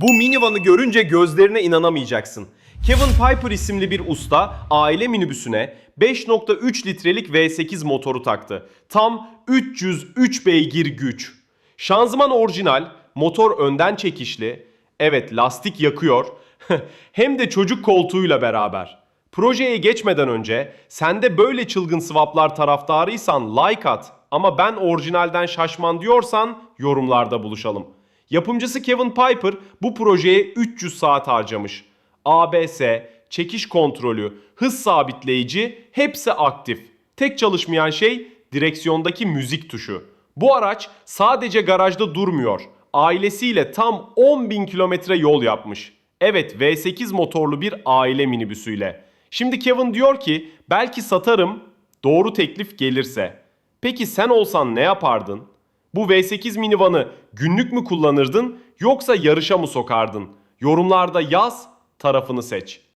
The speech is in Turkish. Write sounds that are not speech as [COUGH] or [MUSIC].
Bu minivanı görünce gözlerine inanamayacaksın. Kevin Piper isimli bir usta aile minibüsüne 5.3 litrelik V8 motoru taktı. Tam 303 beygir güç. Şanzıman orijinal, motor önden çekişli, evet lastik yakıyor, [LAUGHS] hem de çocuk koltuğuyla beraber. Projeye geçmeden önce sen de böyle çılgın swaplar taraftarıysan like at ama ben orijinalden şaşman diyorsan yorumlarda buluşalım. Yapımcısı Kevin Piper bu projeye 300 saat harcamış. ABS, çekiş kontrolü, hız sabitleyici hepsi aktif. Tek çalışmayan şey direksiyondaki müzik tuşu. Bu araç sadece garajda durmuyor. Ailesiyle tam 10.000 kilometre yol yapmış. Evet V8 motorlu bir aile minibüsüyle. Şimdi Kevin diyor ki belki satarım doğru teklif gelirse. Peki sen olsan ne yapardın? Bu V8 minivanı günlük mü kullanırdın yoksa yarışa mı sokardın? Yorumlarda yaz, tarafını seç.